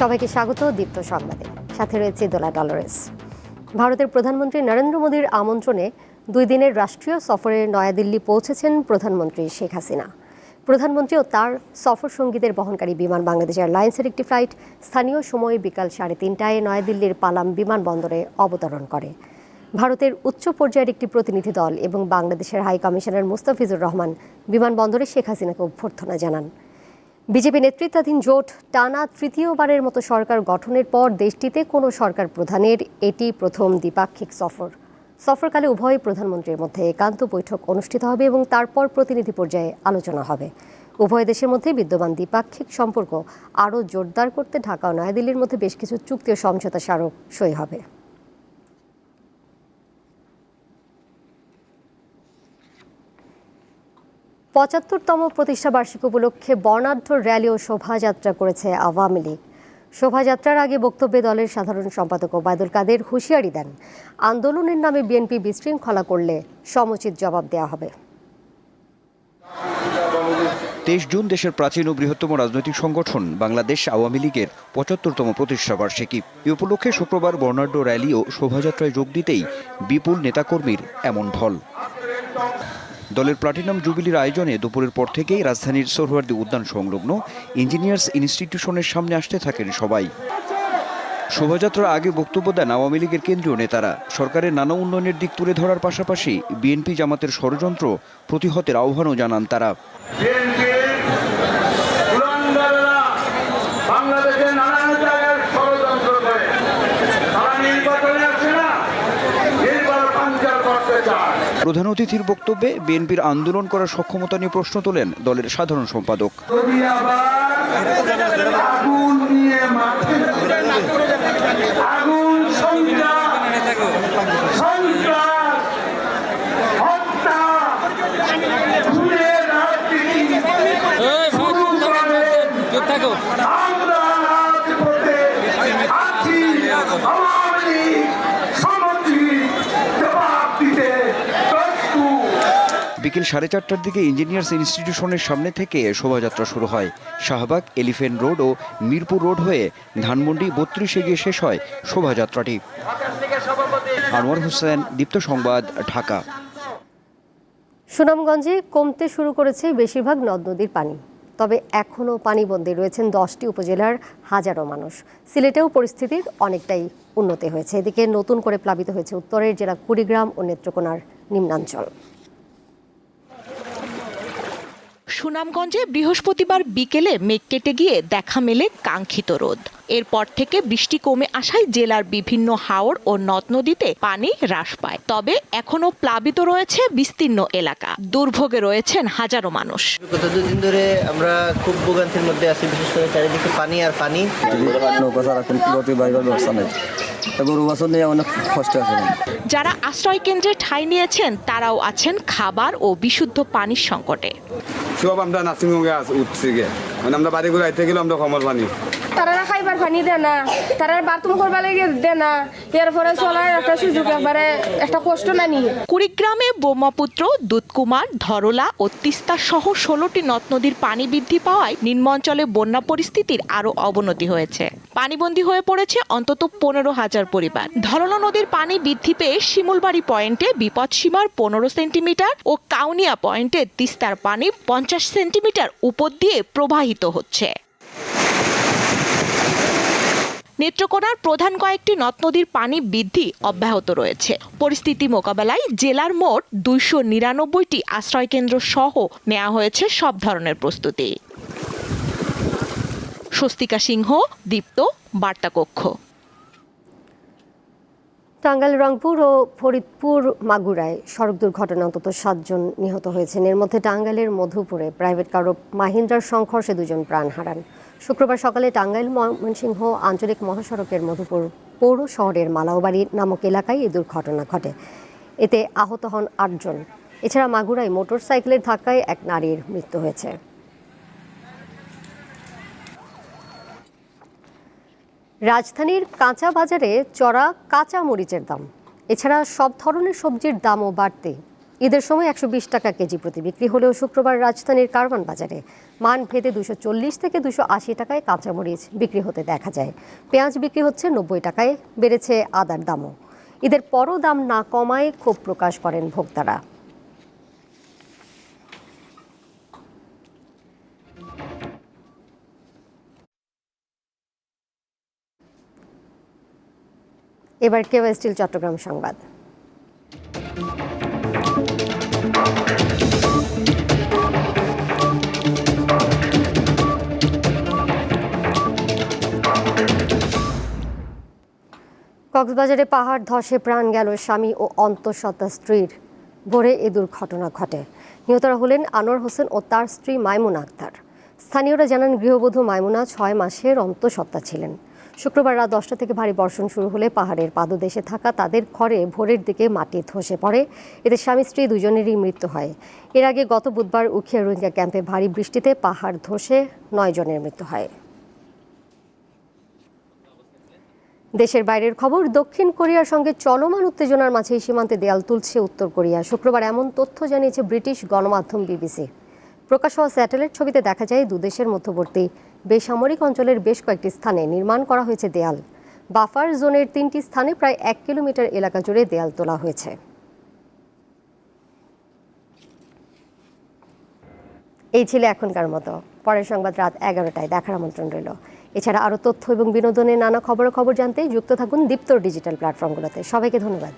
সবাইকে স্বাগত দীপ্ত সংবাদে। সাথে রয়েছে দোলা ডলরেস। ভারতের প্রধানমন্ত্রী নরেন্দ্র মোদীর আমন্ত্রণে দুই দিনের রাষ্ট্রীয় সফরে নয়াদিল্লি পৌঁছেছেন প্রধানমন্ত্রী শেখ হাসিনা। প্রধানমন্ত্রী ও তার সফর সঙ্গীদের বহনকারী বিমান বাংলাদেশ এয়ারলাইন্সের একটি ফ্লাইট স্থানীয় সময় বিকাল সাড়ে তিনটায় নয়াদিল্লির পালাম বিমানবন্দরে অবতরণ করে। ভারতের উচ্চ পর্যায়ের একটি প্রতিনিধি দল এবং বাংলাদেশের হাই কমিশনার মুস্তাফিজুর রহমান বিমানবন্দরে শেখ হাসিনাকে অভ্যর্থনা জানান। বিজেপি নেতৃত্বাধীন জোট টানা তৃতীয়বারের মতো সরকার গঠনের পর দেশটিতে কোনো সরকার প্রধানের, এটি প্রথম দ্বিপাক্ষিক সফর। সফরকালে উভয় প্রধানমন্ত্রীর মধ্যে একান্ত বৈঠক অনুষ্ঠিত হবে এবং তারপর প্রতিনিধি পর্যায়ে আলোচনা হবে। উভয় দেশের মধ্যে বিদ্যমান দ্বিপাক্ষিক সম্পর্ক আরও জোরদার করতে ঢাকা ও নয়াদিল্লির মধ্যে বেশ কিছু চুক্তি ও সমঝোতা স্মারক সই হবে। পঁচাত্তরতম প্রতিষ্ঠা বার্ষিকী উপলক্ষে বর্ণাঢ্য র্যালি ও শোভাযাত্রা করেছে আওয়ামী লীগ। শোভাযাত্রার আগে বক্তব্যে দলের সাধারণ সম্পাদক ওবায়দুল কাদের হুঁশিয়ারি দেন। আন্দোলনের নামে বিএনপি বিশৃঙ্খলা করলে সমুচিত জবাব দেওয়া হবে। তেইশ জুন দেশের প্রাচীন ও বৃহত্তম রাজনৈতিক সংগঠন বাংলাদেশ আওয়ামী লীগের পঁচাত্তরতম প্রতিষ্ঠা বার্ষিকী। এ উপলক্ষে শুক্রবার বর্ণাঢ্য র্যালি ও শোভাযাত্রায় যোগ দিতেই বিপুল নেতাকর্মীর এমন ঢল। দলের প্লাটিনাম জুবিলির আয়োজনে দুপুরের পর থেকেই রাজধানীর সোহরাওয়ার্দী উদ্যান সংলগ্ন ইঞ্জিনিয়ার্স ইনস্টিটিউশনের সামনে আসতে থাকেন সবাই। শোভাযাত্রার আগে বক্তব্য দেন আওয়ামী লীগের কেন্দ্রীয় নেতারা। সরকারের নানা উন্নয়নের দিক তুলে ধরার পাশাপাশি বিএনপি জামাতের ষড়যন্ত্র প্রতিহতের আহ্বানও জানান তারা। প্রধান অতিথির বক্তব্যে বিএনপির আন্দোলন করার সক্ষমতা নিয়ে প্রশ্ন তোলেন দলের সাধারণ সম্পাদক। আগুন নিয়ে মাঠে আগুন সন্ত্রাস সন্ত্রাস হত্যা খুনের রাজনীতি শুরু করে আমরা রাজপথে আছি আওয়ামী লীগ সামগ্রিক জবাব দিতে প্রস্তুত বিকেল সাড়ে চারটার দিকে ইঞ্জিনিয়ার্স ইনস্টিটিউশনের সামনে থেকে শোভাযাত্রা শুরু হয়। শাহবাগ, এলিফেন্ট রোড ও মিরপুর রোড হয়ে ধানমন্ডি বত্রিশে গিয়ে শেষ হয় শোভাযাত্রাটি। আনোয়ার হোসেন, দীপ্ত সংবাদ, ঢাকা। সুনামগঞ্জে কমতে শুরু করেছে বেশিরভাগ নদ নদীর পানি। তবে এখনও পানিবন্দী রয়েছেন দশটি উপজেলার হাজারো মানুষ। সিলেটেও পরিস্থিতির অনেকটাই উন্নতি হয়েছে। এদিকে নতুন করে প্লাবিত হয়েছে উত্তরের জেলা কুড়িগ্রাম ও নেত্রকোনার নিম্নাঞ্চল। সুনামগঞ্জে বৃহস্পতিবার বিকেলে মেঘ কেটে গিয়ে দেখা মেলে কাঙ্ক্ষিত রোদ। এরপর থেকে বৃষ্টি কমে আসায় জেলার বিভিন্ন হাওড় ও নদ নদীতে পানি হ্রাস পায়। তবে এখনও প্লাবিত রয়েছে বিস্তীর্ণ এলাকা। দুর্ভোগে রয়েছেন হাজারো মানুষ। গত দুদিন ধরে আমরা খুব ভোগান্তির মধ্যে আছি বিশেষ করে চারিদিকে পানি আর পানি। অনেক কষ্ট আছে। যারা আশ্রয় কেন্দ্রে ঠাঁই নিয়েছেন তারাও আছেন খাবার ও বিশুদ্ধ পানির সংকটে। সব আমরা নার্সিংহোমে উঠছি গে মানে আমরা বাড়ি ঘুরে আইতে গেলে আমরা কমল পানি তারা খাইবার পানি দেয় না, তারা বাথরুম করবার লাগে দেয় না। এরপরে চলার একটা সুযোগ, একবারে একটা কষ্ট না। নিয়ে কুড়িগ্রামে ব্রহ্মপুত্র, দুধকুমার, ধরলা ও তিস্তা সহ ষোলোটি নদ নদীর পানি বৃদ্ধি পাওয়ায় নিম্নাঞ্চলে বন্যা পরিস্থিতির আরও অবনতি হয়েছে। পানিবন্দী হয়ে পড়েছে অন্তত পনেরো হাজার পরিবার। ধরলা নদীর পানি বৃদ্ধি পেয়ে শিমুলবাড়ি পয়েন্টে বিপদসীমার পনেরো সেন্টিমিটার ও কাউনিয়া পয়েন্টে তিস্তার পানি পঞ্চাশ সেন্টিমিটার উপর দিয়ে প্রবাহিত হচ্ছে। নেত্রকোনার প্রধান কয়েকটি নদ নদীর পানি বৃদ্ধি অব্যাহত রয়েছে। পরিস্থিতি মোকাবেলায় জেলার মোট দুইশো নিরানব্বইটি আশ্রয়কেন্দ্র সহ নেওয়া হয়েছে সব ধরনের প্রস্তুতি। স্বস্তিকা সিংহ, দীপ্ত, বার্তাকক্ষ। টাঙ্গাইল রংপুর ও ফরিদপুর মাগুরায় সড়ক দুর্ঘটনায় অন্তত সাতজন নিহত হয়েছেন। এর মধ্যে টাঙ্গাইলের মধুপুরে প্রাইভেট কারও মাহিন্দ্রার সংঘর্ষে দুজন প্রাণ হারান। শুক্রবার সকালে টাঙ্গাইল ময়মনসিংহ আঞ্চলিক মহাসড়কের মধুপুর পৌর শহরের মালাওবাড়ি নামক এলাকায় এই দুর্ঘটনা ঘটে। এতে আহত হন আটজন। এছাড়া মাগুরায় মোটর সাইকেলের ধাক্কায় এক নারীর মৃত্যু হয়েছে। রাজধানীর কাঁচা বাজারে চড়া কাঁচা মরিচের দাম। এছাড়া সব ধরনের সবজির দামও বাড়তে ঈদের সময় একশো বিশ টাকা কেজি প্রতি বিক্রি হলেও শুক্রবার রাজধানীর কারওয়ান বাজারে মান ভেদে দুশো চল্লিশ থেকে দুশো আশি টাকায় কাঁচামরিচ বিক্রি হতে দেখা যায়। পেঁয়াজ বিক্রি হচ্ছে নব্বই টাকায়, বেড়েছে আদার দামও। ঈদের পরও দাম না কমায় ক্ষোভ প্রকাশ করেন ভোক্তারা। এবার কেউ স্টিল চট্টগ্রাম সংবাদ। কক্সবাজারে পাহাড় ধসে প্রাণ গেল স্বামী ও অন্তঃসত্ত্বা স্ত্রীর। ভোরে এ দুর্ঘটনা ঘটে। নিহতরা হলেন আনোয়ার হোসেন ও তার স্ত্রী মাইমুনা আক্তার। স্থানীয়রা জানান, গৃহবধূ মাইমুনা ছয় মাসের অন্তঃসত্ত্বা ছিলেন। শুক্রবার রাত দশটা থেকে ভারী বর্ষণ শুরু হলে পাহাড়ের পাদদেশে থাকা তাদের ঘরে ভোরের দিকে মাটি ধসে পড়ে। এতে স্বামী স্ত্রী দুজনেরই মৃত্যু হয়। এর আগে গত বুধবার উখিয়া রোহিঙ্গা ক্যাম্পে ভারী বৃষ্টিতে পাহাড় ধসে নয় জনের মৃত্যু হয়। দেশের বাইরের খবর, দক্ষিণ কোরিয়ার সঙ্গে চলমান উত্তেজনার মাঝে সীমান্তে দেয়াল তুলছে উত্তর কোরিয়া। শুক্রবার এমন তথ্য জানিয়েছে ব্রিটিশ গণমাধ্যম বিবিসি। প্রকাশ হওয়া স্যাটেলাইট ছবিতে দেখা যায় দুদেশের মধ্যবর্তী বেসামরিক অঞ্চলের বেশ কয়েকটি স্থানে নির্মাণ করা হয়েছে দেয়াল। বাফার জোনের তিনটি স্থানে প্রায় এক কিলোমিটার এলাকা জুড়ে দেয়াল তোলা হয়েছে। এই ছিল এখনকার মতো। পরের সংবাদ রাত এগারোটায়। দেখার আমন্ত্রণ রইল। এছাড়া আরও তথ্য এবং বিনোদনের নানা খবর খবর জানতে যুক্ত থাকুন দীপ্তর ডিজিটাল প্ল্যাটফর্মগুলোতে। সবাইকে ধন্যবাদ।